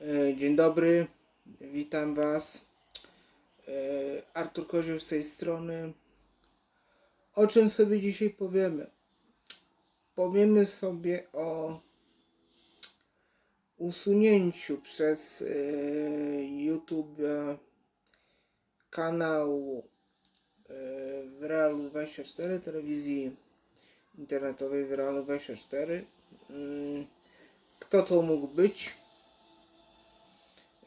E, Dzień dobry, witam Was. E, Artur Kozioł z tej strony. O czym sobie dzisiaj powiemy? Powiemy sobie o usunięciu przez e, YouTube kanału w Realu 24, telewizji internetowej w Realu 24. Mm, Kto to mógł być?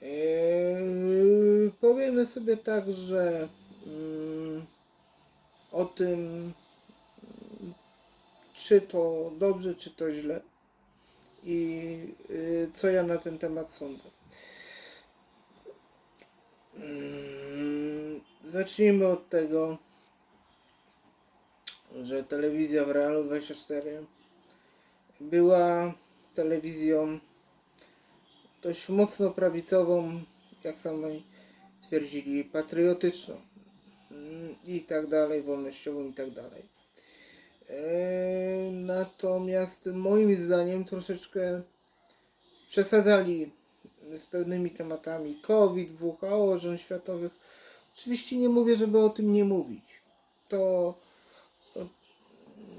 Yy, powiemy sobie tak, że mm, o tym, mm, czy to dobrze, czy to źle i yy, co ja na ten temat sądzę. Mm, Zacznijmy od tego, że telewizja w Realu 24 była telewizją dość mocno prawicową, jak sami twierdzili, patriotyczną mm, i tak dalej, wolnościową i tak dalej. Eee, Natomiast moim zdaniem troszeczkę przesadzali z pewnymi tematami COVID, WHO, rząd światowych. Oczywiście nie mówię, żeby o tym nie mówić. To, to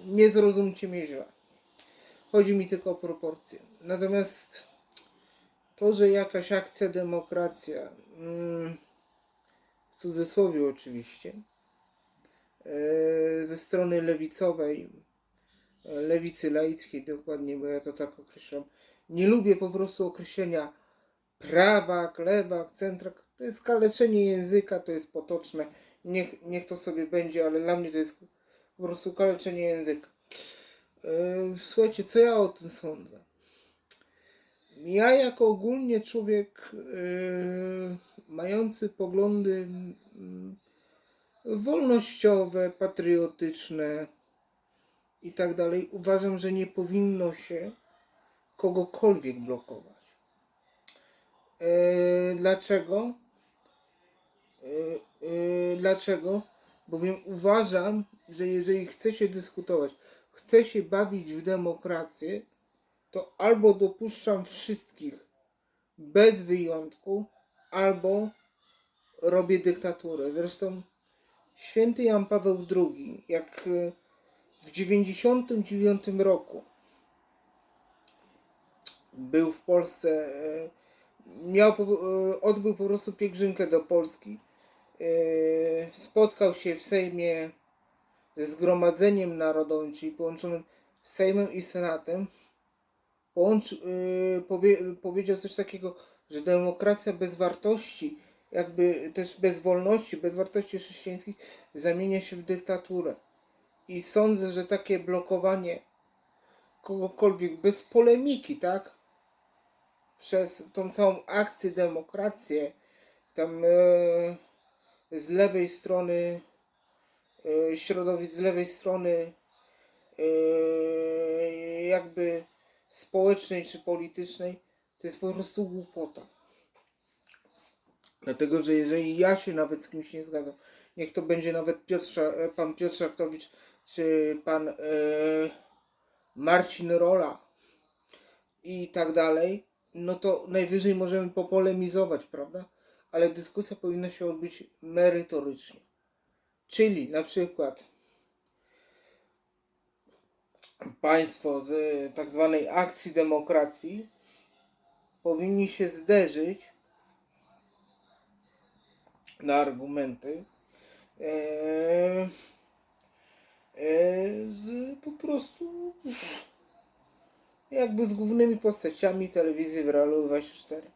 nie zrozumcie mnie źle. Chodzi mi tylko o proporcje. Natomiast to, że jakaś akcja demokracja, mm, w cudzysłowie oczywiście, e, ze strony lewicowej, lewicy laickiej dokładnie, bo ja to tak określam, nie lubię po prostu określenia prawa, lewa, centra, to jest kaleczenie języka, to jest potoczne, niech, niech to sobie będzie, ale dla mnie to jest po prostu kaleczenie języka. E, Słuchajcie, co ja o tym sądzę? Ja jako ogólnie człowiek yy, mający poglądy yy, wolnościowe, patriotyczne i tak dalej, uważam, że nie powinno się kogokolwiek blokować. Yy, dlaczego? Yy, yy, dlaczego? Bowiem uważam, że jeżeli chce się dyskutować, chce się bawić w demokrację, to albo dopuszczam wszystkich bez wyjątku, albo robię dyktaturę. Zresztą święty Jan Paweł II, jak e, w 99 roku był w Polsce, e, miał, e, odbył po prostu pielgrzymkę do Polski, spotkał się w Sejmie ze Zgromadzeniem Narodowym, czyli połączonym Sejmem i Senatem, połączy, yy, powie, powiedział coś takiego, że demokracja bez wartości, jakby też bez wolności, bez wartości chrześcijańskich zamienia się w dyktaturę. I sądzę, że takie blokowanie kogokolwiek bez polemiki, tak? Przez tą całą akcję, demokrację, tam e, z lewej strony, e, środowisk z lewej strony, e, jakby społecznej czy politycznej, to jest po prostu głupota. Dlatego, że jeżeli ja się nawet z kimś nie zgadzam, niech to będzie nawet Piotrze, e, pan Piotr Szachtowicz, czy pan e, Marcin Rola i tak dalej, no to najwyżej możemy popolemizować, prawda? Ale dyskusja powinna się odbyć merytorycznie. Czyli na przykład państwo z tak zwanej akcji demokracji powinni się zderzyć na argumenty e, e, z po prostu jakby z głównymi postaciami telewizji w Realu 24.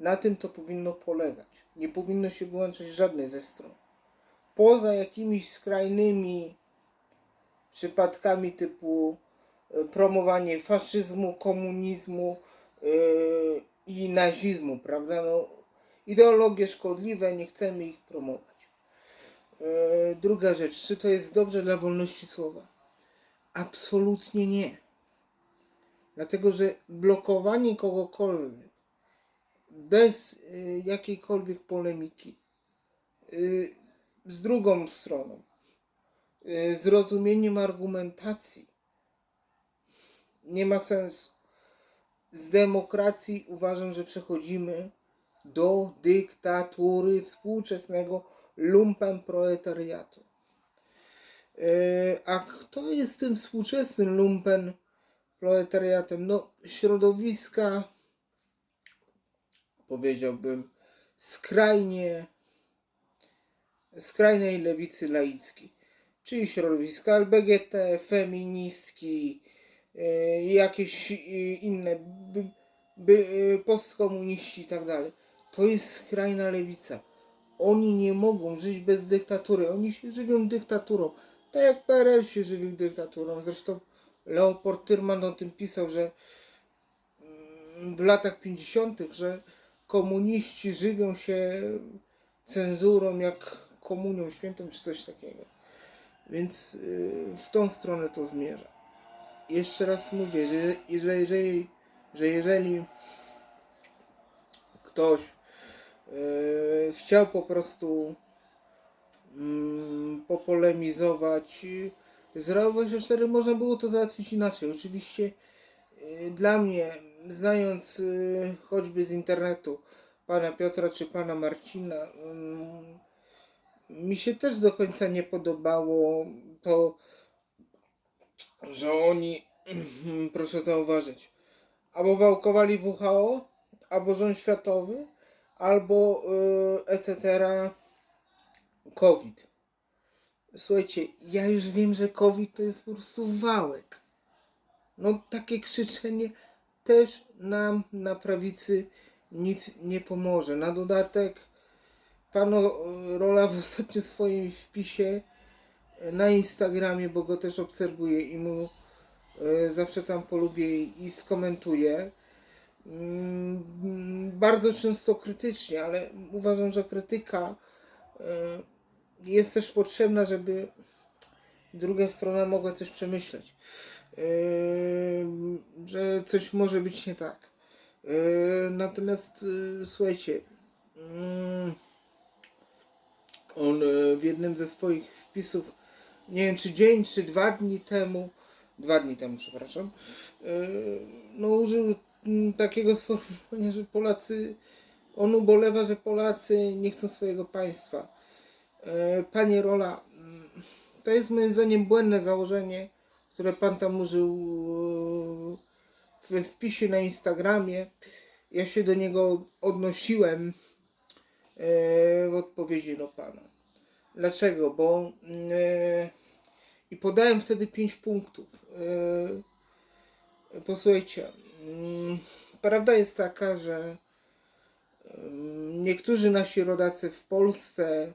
Na tym to powinno polegać. Nie powinno się wyłączać żadnej ze stron. Poza jakimiś skrajnymi przypadkami typu e, promowanie faszyzmu, komunizmu yy, i nazizmu, prawda? No, ideologie szkodliwe, nie chcemy ich promować. Yy, druga rzecz, czy to jest dobrze dla wolności słowa? Absolutnie nie. Dlatego, że blokowanie kogokolwiek bez jakiejkolwiek polemiki z drugą stroną, zrozumieniem argumentacji nie ma sensu. z demokracji uważam, że przechodzimy do dyktatury współczesnego lumpen proletariatu. Yy, A kto jest tym współczesnym lumpen proletariatem? No, środowiska, powiedziałbym, skrajnie, skrajnej lewicy laickiej, czyli środowiska LBGT, feministki, jakieś yy, inne, by, by, yy, postkomuniści i tak dalej. To jest skrajna lewica. Oni nie mogą żyć bez dyktatury. Oni się żywią dyktaturą. Tak jak PRL się żywił dyktaturą. Zresztą Leopold Tyrman o tym pisał, że mm, w latach 50., że komuniści żywią się cenzurą jak komunią świętą czy coś takiego. Więc w tą stronę to zmierza. Jeszcze raz mówię, że, że, jeżeli, że jeżeli ktoś yy, chciał po prostu mm, popolemizować yy, z 24 można było to załatwić inaczej. Oczywiście yy, dla mnie, znając yy, choćby z internetu pana Piotra czy pana Marcina, mm, mi się też do końca nie podobało to, że oni, proszę zauważyć, albo wałkowali WHO, albo rząd światowy, albo yy, etc. COVID. Słuchajcie, ja już wiem, że COVID to jest po prostu wałek. No takie krzyczenie też nam na prawicy nic nie pomoże. Na dodatek pan O- Rola w ostatnim swoim wpisie na Instagramie, bo go też obserwuję i mu e, zawsze tam polubię i skomentuję. Mm, Bardzo często krytycznie, ale uważam, że krytyka e, jest też potrzebna, żeby druga strona mogła coś przemyśleć. Yy, że coś może być nie tak. Natomiast słuchajcie, yy, on w jednym ze swoich wpisów, nie wiem czy dzień, czy dwa dni temu, dwa dni temu, przepraszam, yy, no użył mm, takiego sformułowania, że Polacy, on ubolewa, że Polacy nie chcą swojego państwa. E, Panie Rola, mm, to jest moim zdaniem błędne założenie, które pan tam użył e, we wpisie na Instagramie. Ja się do niego odnosiłem e, w odpowiedzi do pana. Dlaczego? Bo e, i podałem wtedy pięć punktów. E, Posłuchajcie, mm, prawda jest taka, że mm, niektórzy nasi rodacy w Polsce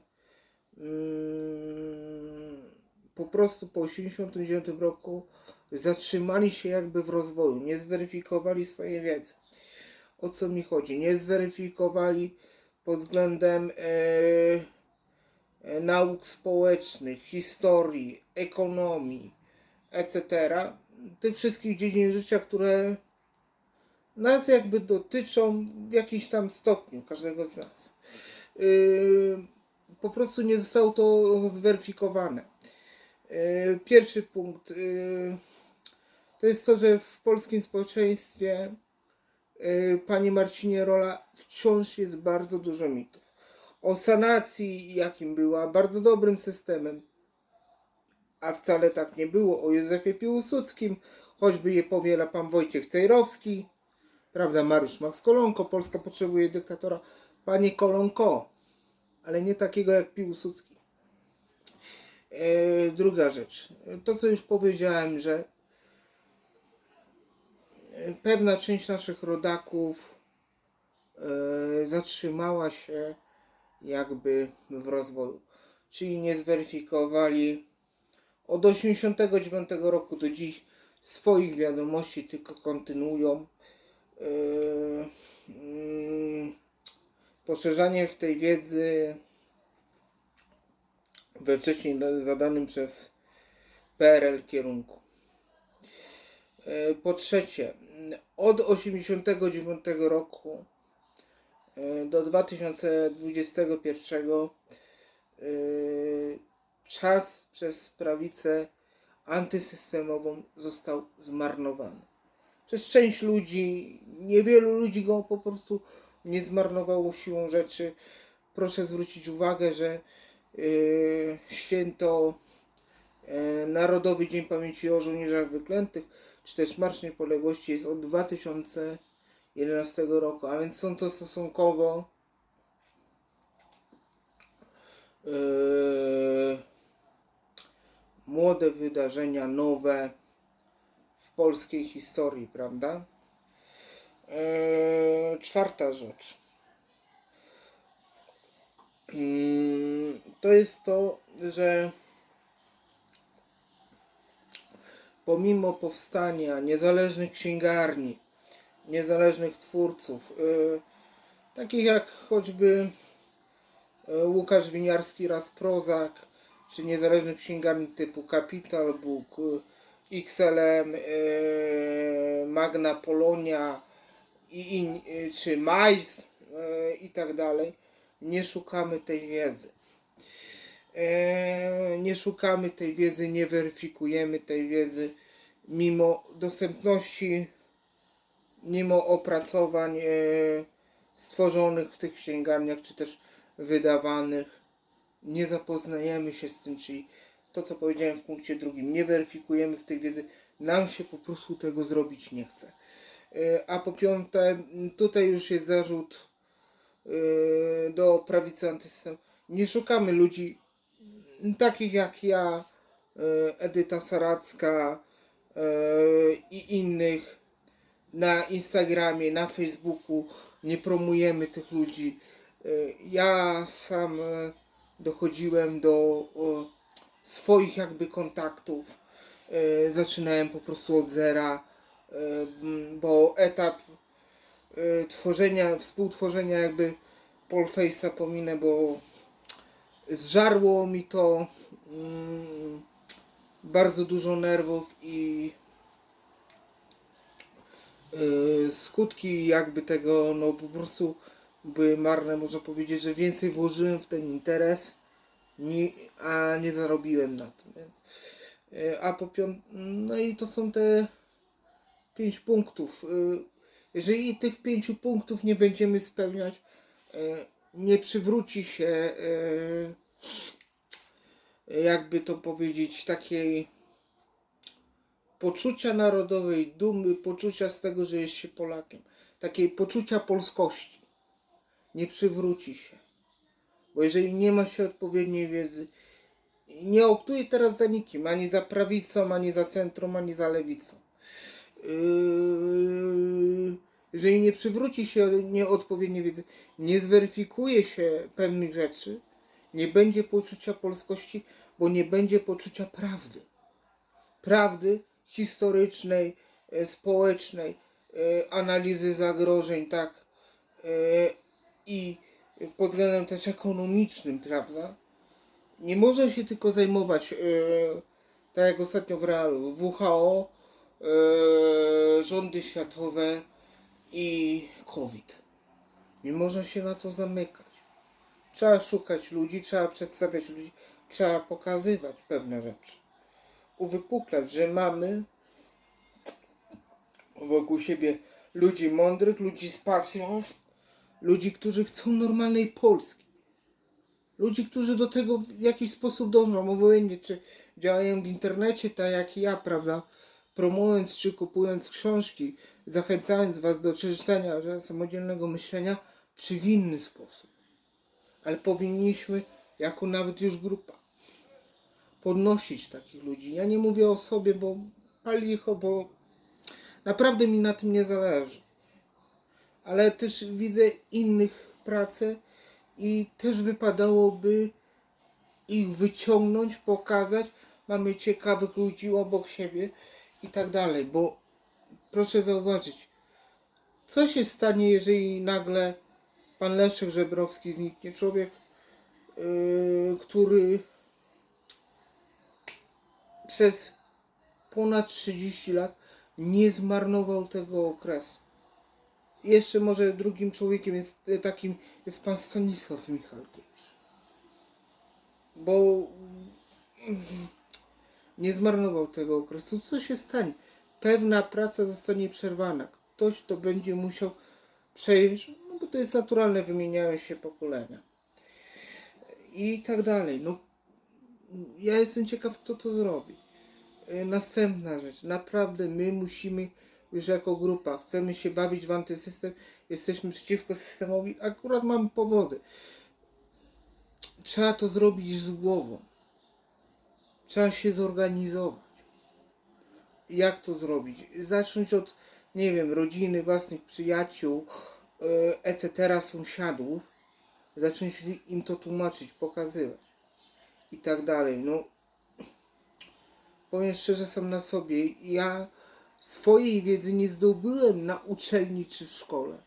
mm, po prostu po 1989 roku zatrzymali się jakby w rozwoju, nie zweryfikowali swojej wiedzy. O co mi chodzi? Nie zweryfikowali pod względem e, nauk społecznych, historii, ekonomii, etc. Tych wszystkich dziedzin życia, które nas jakby dotyczą w jakimś tam stopniu, każdego z nas. Yy, po prostu nie zostało to zweryfikowane. Yy, Pierwszy punkt to jest to, że w polskim społeczeństwie, panie Marcinie Rola, wciąż jest bardzo dużo mitów. O sanacji, jakim była, bardzo dobrym systemem, a wcale tak nie było. O Józefie Piłsudskim, choćby je powiela pan Wojciech Cejrowski, prawda, Mariusz Max Kolonko, Polska potrzebuje dyktatora. Panie Kolonko, ale nie takiego jak Piłsudski. E, druga rzecz, to co już powiedziałem, że e, pewna część naszych rodaków e, zatrzymała się jakby w rozwoju, czyli nie zweryfikowali od 89 roku do dziś swoich wiadomości, tylko kontynuują. Yy, mm, poszerzanie w tej wiedzy we wcześniej zadanym przez PRL kierunku. Yy, Po trzecie, od 89 roku yy, do 2021 yy, czas przez prawicę antysystemową został zmarnowany. przez część ludzi, niewielu ludzi go po prostu nie zmarnowało siłą rzeczy. Proszę zwrócić uwagę, że yy, święto e, Narodowy Dzień Pamięci o Żołnierzach Wyklętych, czy też Marsz Niepodległości jest od 2011 roku, a więc są to stosunkowo yy, młode wydarzenia, nowe w polskiej historii, prawda? Yy, czwarta rzecz. Mm, To jest to, że pomimo powstania niezależnych księgarni, niezależnych twórców, yy, takich jak choćby yy, Łukasz Winiarski, raz Prozak, czy niezależnych księgarni typu Capital Book, yy, XLM, Magna Polonia i czy Miles i tak dalej, nie szukamy tej wiedzy. Nie szukamy tej wiedzy, nie weryfikujemy tej wiedzy, mimo dostępności, mimo opracowań e, stworzonych w tych księgarniach, czy też wydawanych, nie zapoznajemy się z tym, czyli to, co powiedziałem w punkcie drugim, nie weryfikujemy tej wiedzy, nam się po prostu tego zrobić nie chce. E, A po piąte, tutaj już jest zarzut e, do prawicy antysystem. Nie szukamy ludzi takich jak ja, Edyta Saracka i innych na Instagramie, na Facebooku. Nie promujemy tych ludzi. E, Ja sam e, dochodziłem do swoich jakby kontaktów. E, Zaczynałem po prostu od zera, bo etap tworzenia, współtworzenia jakby Polface'a pominę, bo zżarło mi to mm, bardzo dużo nerwów i skutki jakby tego no po prostu były marne można powiedzieć, że więcej włożyłem w ten interes a nie zarobiłem na tym więc y, a po piąt... no i to są te pięć punktów. Y, jeżeli tych pięciu punktów nie będziemy spełniać nie przywróci się jakby to powiedzieć takiej poczucia narodowej dumy, poczucia z tego, że jest się Polakiem, takiej poczucia polskości. Nie przywróci się. Bo jeżeli nie ma się odpowiedniej wiedzy, nie optuję teraz za nikim, ani za prawicą, ani za centrum, ani za lewicą. Yy, jeżeli nie przywróci się nieodpowiedniej wiedzy, nie zweryfikuje się pewnych rzeczy, nie będzie poczucia polskości, bo nie będzie poczucia prawdy. Prawdy historycznej, e, społecznej, e, analizy zagrożeń, tak, e, i pod względem też ekonomicznym, prawda? Nie można się tylko zajmować, tak jak ostatnio w realu, WHO, rządy światowe i COVID. Nie można się na to zamykać. Trzeba szukać ludzi, trzeba przedstawiać ludzi, trzeba pokazywać pewne rzeczy. Uwypuklać, że mamy wokół siebie ludzi mądrych, ludzi z pasją, ludzi, którzy chcą normalnej Polski. Ludzi, którzy do tego w jakiś sposób dążą, obojętnie czy działają w internecie, tak jak ja, prawda, promując czy kupując książki, zachęcając Was do przeczytania że samodzielnego myślenia, czy w inny sposób. Ale powinniśmy, jako nawet już grupa, podnosić takich ludzi. Ja nie mówię o sobie, bo palicho, bo naprawdę mi na tym nie zależy. Ale też widzę innych pracę i też wypadałoby ich wyciągnąć, pokazać. Mamy ciekawych ludzi obok siebie i tak dalej, bo proszę zauważyć, co się stanie, jeżeli nagle pan Leszek Żebrowski zniknie? Człowiek, yy, który przez ponad 30 lat nie zmarnował tego okresu. Jeszcze może drugim człowiekiem jest y, takim jest pan Stanisław Michalkiewicz. Bo mm, nie zmarnował tego okresu. Co się stanie? pewna praca zostanie przerwana. Ktoś to będzie musiał przejąć, no bo to jest naturalne, wymieniają się pokolenia. I tak dalej. No, ja jestem ciekaw, kto to zrobi. Y, Następna rzecz. Naprawdę my musimy już jako grupa, chcemy się bawić w antysystem, jesteśmy przeciwko systemowi, akurat mamy powody. Trzeba to zrobić z głową. Trzeba się zorganizować. Jak to zrobić? Zacząć od, nie wiem, rodziny, własnych przyjaciół, y, etc., sąsiadów. Zacząć im to tłumaczyć, pokazywać. I tak dalej. No, powiem szczerze sam na sobie, ja swojej wiedzy nie zdobyłem na uczelni czy w szkole.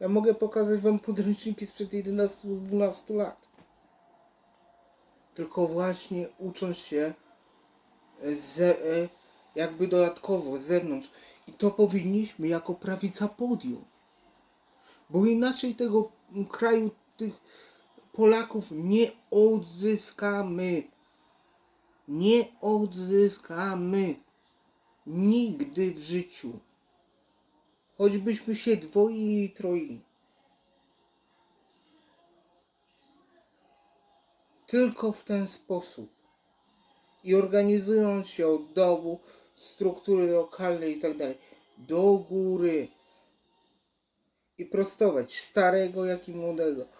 Ja mogę pokazać wam podręczniki sprzed 11-12 lat. Tylko właśnie ucząc się ze, e, jakby dodatkowo z zewnątrz. I to powinniśmy jako prawica podjąć. Bo inaczej tego kraju, tych Polaków nie odzyskamy. Nie odzyskamy. Nigdy w życiu. Choćbyśmy się dwoili i troili. Tylko w ten sposób. I organizując się od dołu, struktury lokalne i tak dalej, do góry. I prostować starego, jak i młodego.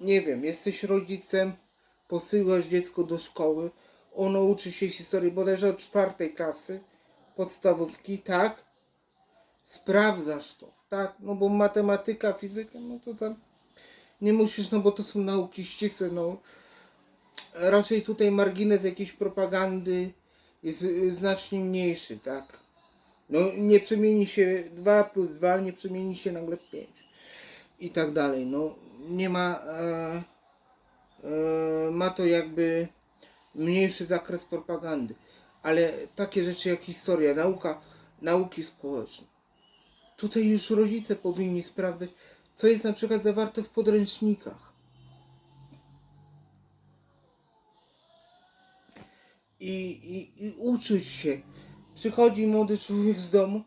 Nie wiem, jesteś rodzicem, posyłasz dziecko do szkoły, ono uczy się historii bodajże od czwartej klasy podstawówki, tak? Sprawdzasz to, tak? No bo matematyka, fizyka, no to tam nie musisz, no bo to są nauki ścisłe, no. Raczej tutaj margines jakiejś propagandy jest y, znacznie mniejszy, tak? No nie przemieni się 2 plus 2, nie przemieni się nagle w 5 i tak dalej. No nie ma, e, e, ma to jakby mniejszy zakres propagandy, ale takie rzeczy jak historia, nauka, nauki społeczne. Tutaj już rodzice powinni sprawdzać, co jest na przykład zawarte w podręcznikach. I, i, i uczyć się. Przychodzi młody człowiek z domu,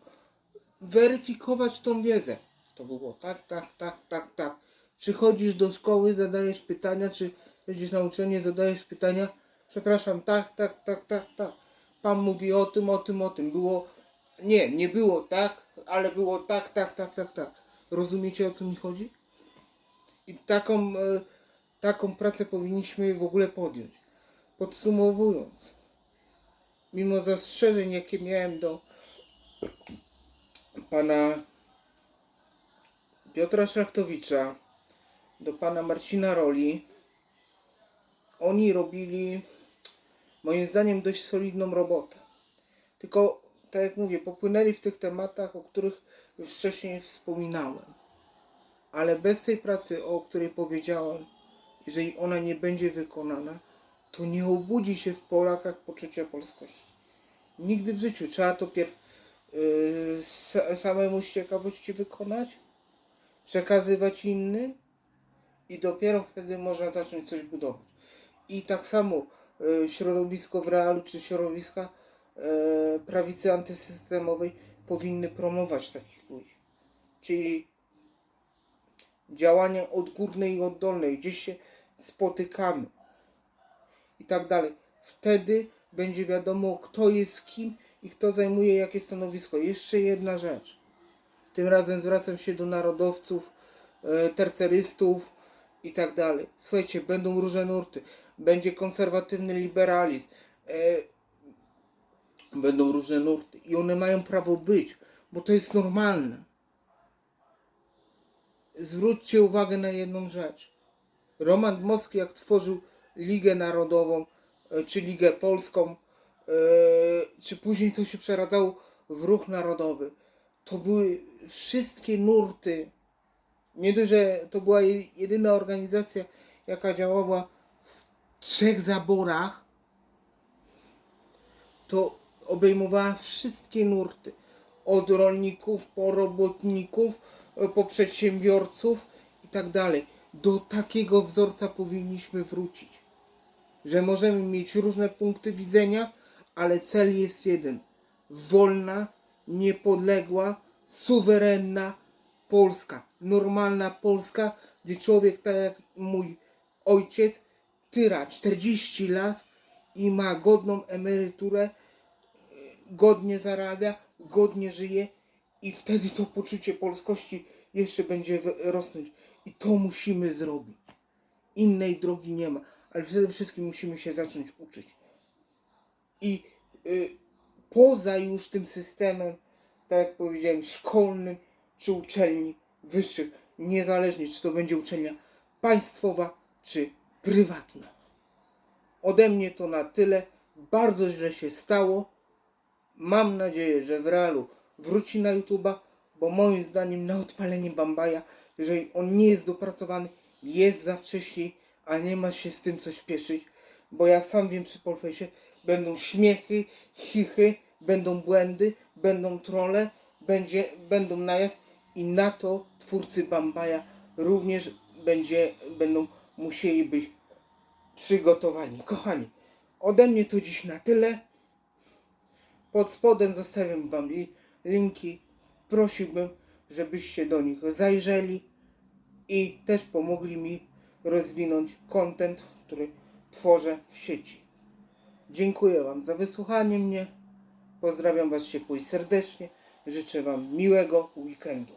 weryfikować tą wiedzę. To było tak, tak, tak, tak, tak. Przychodzisz do szkoły, zadajesz pytania, czy jedziesz na uczelnię, zadajesz pytania. Przepraszam, tak, tak, tak, tak, tak. Pan mówi o tym, o tym, o tym. Było. Nie, nie było tak, ale było tak, tak, tak, tak, tak. Rozumiecie o co mi chodzi? I taką, e, taką pracę powinniśmy w ogóle podjąć. Podsumowując, mimo zastrzeżeń, jakie miałem do pana Piotra Szlachtowicza, do pana Marcina Roli, oni robili moim zdaniem dość solidną robotę. Tylko, tak jak mówię, popłynęli w tych tematach, o których już wcześniej wspominałem. Ale bez tej pracy, o której powiedziałem, jeżeli ona nie będzie wykonana, to nie obudzi się w Polakach poczucia polskości. Nigdy w życiu. Trzeba to pierw yy, sa- samemu z ciekawości wykonać, przekazywać innym i dopiero wtedy można zacząć coś budować. I tak samo e, środowisko w realu czy środowiska e, prawicy antysystemowej powinny promować takich ludzi. Czyli działania odgórne i oddolne, gdzieś się spotykamy i tak dalej. Wtedy będzie wiadomo, kto jest kim i kto zajmuje jakie stanowisko. Jeszcze jedna rzecz. Tym razem zwracam się do narodowców, e, tercerystów i tak dalej. Słuchajcie, będą różne nurty. Będzie konserwatywny liberalizm. E, będą różne nurty. I one mają prawo być, bo to jest normalne. Zwróćcie uwagę na jedną rzecz. Roman Dmowski, jak tworzył Ligę Narodową, e, czy Ligę Polską, e, czy później to się przeradzało w ruch narodowy, to były wszystkie nurty. Nie dość, że to była je- jedyna organizacja, jaka działała w trzech zaborach, to obejmowała wszystkie nurty. Od rolników, po robotników, e, po przedsiębiorców i tak dalej. Do takiego wzorca powinniśmy wrócić. Że możemy mieć różne punkty widzenia, ale cel jest jeden. wolna, niepodległa, suwerenna Polska. Normalna Polska, gdzie człowiek, tak jak mój ojciec, tyra 40 lat i ma godną emeryturę, godnie zarabia, godnie żyje i wtedy to poczucie polskości jeszcze będzie rosnąć. I to musimy zrobić. Innej drogi nie ma, ale przede wszystkim musimy się zacząć uczyć. I y, poza już tym systemem, tak jak powiedziałem, szkolnym czy uczelni wyższych, niezależnie czy to będzie uczelnia państwowa czy prywatna. Ode mnie to na tyle. Bardzo źle się stało. Mam nadzieję, że w realu wróci na YouTube'a, bo moim zdaniem na odpalenie Bambaja, jeżeli on nie jest dopracowany, jest za wcześnie, a nie ma się z tym co śpieszyć, bo ja sam wiem przy Polfejsie będą śmiechy, chichy, będą błędy, będą trole, będzie, będą najazd i na to twórcy Bambaja również będzie, będą musieli być przygotowani. Kochani, ode mnie to dziś na tyle. Pod spodem zostawiam Wam li- linki. Prosiłbym, żebyście do nich zajrzeli i też pomogli mi rozwinąć content, który tworzę w sieci. Dziękuję Wam za wysłuchanie mnie. Pozdrawiam Was ciepło i serdecznie. Życzę Wam miłego weekendu.